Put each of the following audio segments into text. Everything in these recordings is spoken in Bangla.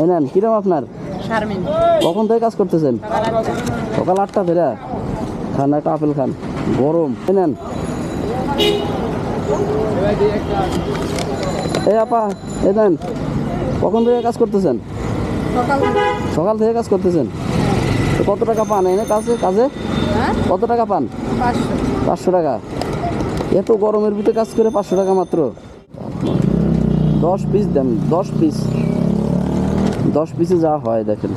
এই নেন কিরম আপনার? কখন থেকে কাজ করতেছেন? সকাল আটটা সকাল খান একটা আপেল খান। গরম। এই নেন। এই আপা এই নেন। কখন থেকে কাজ করতেছেন? সকাল থেকে। কাজ করতেছেন? কত টাকা পান? এনে কাজে কাজে। হ্যাঁ? কত টাকা পান? পাঁচশো টাকা। এত গরমের ভিতরে কাজ করে পাঁচশো টাকা মাত্র? দশ পিস দেন দশ পিস। দশ পিসে যা হয়, দেখেন।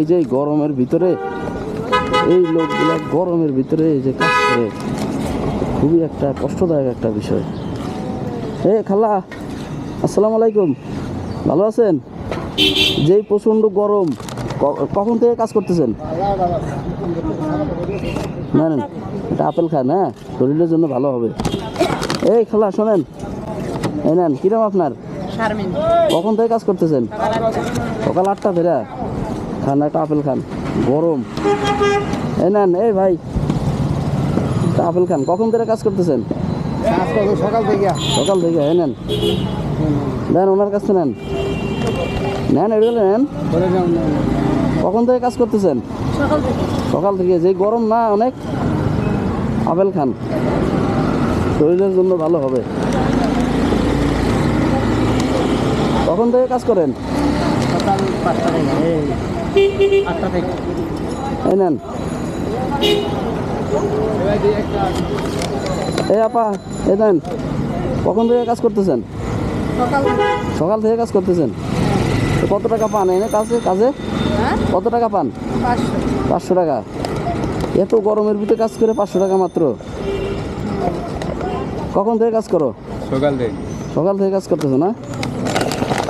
এই যে গরমের ভিতরে, এই লোকগুলা গরমের ভিতরে এই যে কাজ করে, খুবই একটা কষ্টদায়ক একটা বিষয়। এ, খালা, আসসালামু আলাইকুম। ভালো আছেন? যেই প্রচণ্ড গরম কখন থেকে কাজ করতেছেন? না না এটা আপেল খান হ্যাঁ? শরীরের জন্য ভালো হবে। এই খালা শোনেন। এই নেন কিরম আপনার? কখন থেকে কাজ করতেছেন? সকাল আটটা থেকে খান একটা আপেল খান। গরম। এই নেন এই ভাই। একটা আপেল খান। কখন থেকে কাজ করতেছেন? সকাল থেকে। সকাল থেকে এই নেন। নেন ওনার কাছে নেন। নেন এগুলো নেন। কখন থেকে কাজ করতেছেন? সকাল থেকে। যে গরম না অনেক আপেল খান। শরীরের জন্য ভালো হবে। কখন থেকে কাজ করেন? এই নেন। এই আপা এই নেন কখন থেকে কাজ করতেছেন? সকাল থেকে কাজ করতেছেন? কত টাকা পান? এনে কাজে কাজে হ্যাঁ? কত টাকা পান? পাঁচশো। টাকা। এত গরমের ভিতরে কাজ করে পাঁচশো টাকা মাত্র? কখন থেকে কাজ করো? সকাল থেকে। সকাল থেকে কাজ করতেছো না?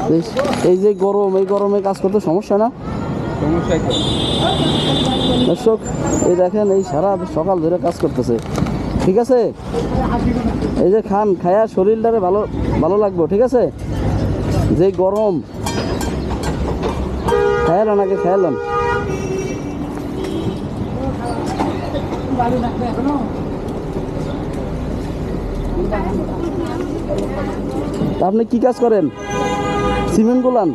এই- এই যে গরম এই গরমে কাজ করতে সমস্যা না? দর্শক এই দেখেন এই সারা সকাল ধরে কাজ করতেছে। ঠিক আছে? এই যে খান খায়া শরীরটারে ভালো ভালো লাগবো ঠিক আছে? যে গরম খায়ালান আগে খায়ালান তা আপনি কি কাজ করেন? সিমেন্ট গোলান?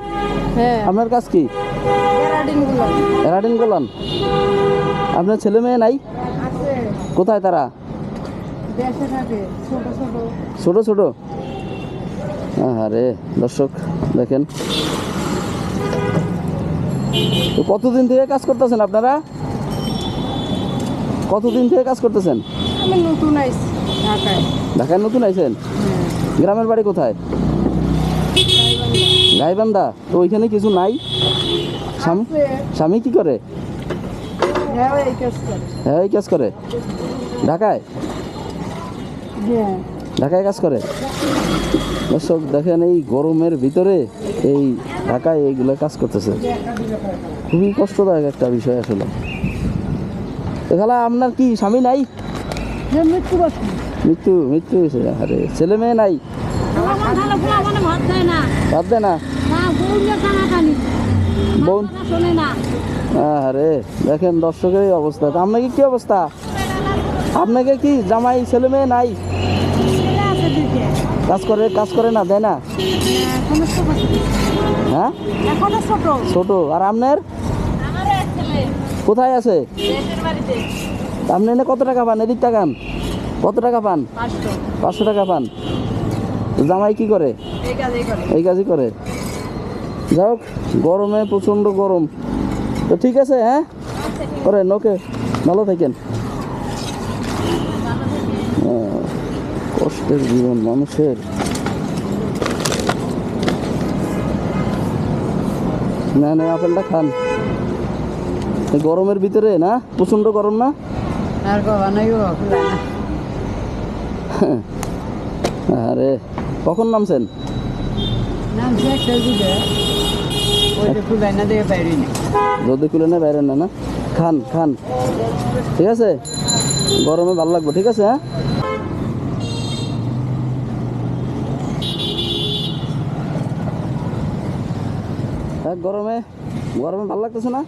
হ্যাঁ। আপনার কাজ কি? প্যারাডিনগুলো এরাডিন গোলান? আপনার ছেলে মেয়ে নাই? কোথায় তারা? ছোট ছোট। আরে দর্শক দেখেন। কতদিন থেকে কাজ করতেছেন আপনারা? কতদিন থেকে কাজ করতেছেন? আমি নতুন আইছি ঢাকায়। ঢাকায় নতুন আইছেন? গ্রামের বাড়ি কোথায়? গাইবান্ধা। তো ওইখানে কিছু নাই? স্বামী স্বামী কি করে? হ্যাঁ এই কাজ করে। হ্যাঁ ঢাকায়? হ্যাঁ। ঢাকায় কাজ করে? দর্শক দেখেন এই গরমের ভিতরে এই ঢাকায় এইগুলো কাজ করতেছে। খুবই কষ্টদায়ক একটা বিষয় আসলে। এখানে আপনার কি স্বামী নাই? হ্যাঁ মৃত্যু মৃত্যু হয়েছে? আরে ছেলে মেয়ে নাই? মানে ভাত দেয় না। বোন আরে দেখেন দর্শকের অবস্থা। তা আপনাকে কি অবস্থা? আপনাকে কি জামাই ছেলে মেয়ে নাই? কাজ করে কাজ করে না দেয় না? হ্যাঁ? ছোট। আর আপনার? কোথায় আছে? আপনি এনে কত টাকা পান? এদিক টাকান কত টাকা পান? পাঁচশো। টাকা পান। জামাই কি করে? এই কাজই করে। যাই হোক গরমে প্রচণ্ড গরম। তো ঠিক আছে হ্যাঁ? করে ওকে। ভালো থাকেন। কষ্টের জীবন মানুষের না না আপেলটা খান। গরমের ভিতরে না? প্রচণ্ড গরম না? আর কখন নামছেন? রোদে খুলে না বাইরে না না। খান খান। ঠিক আছে? গরমে ভালো লাগবে ঠিক আছে হ্যাঁ? গরমে গরমে ভালো লাগতেছে না?